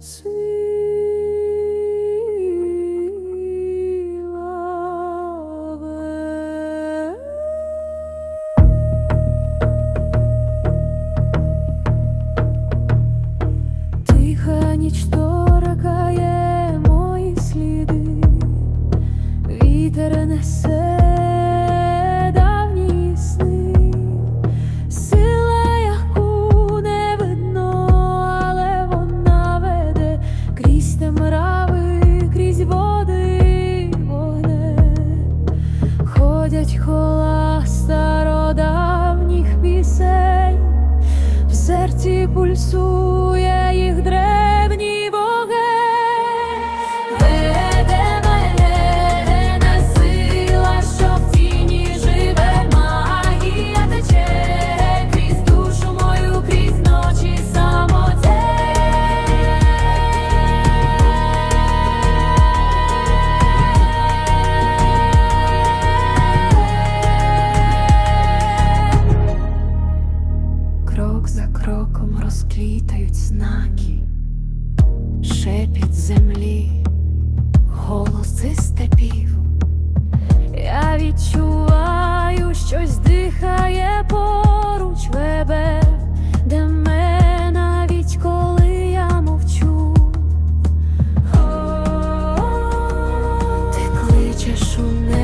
сила. Тиха ніч торкає мої сліди, вітер несе темрави, крізь води, вогне, ходять хола стародавніх пісень, в серці пульсує крок за кроком розквітають знаки, шепіт землі, голоси степів. Я відчуваю, щось дихає поруч вебе, де мене навіть коли я мовчу. Ти кличеш у мене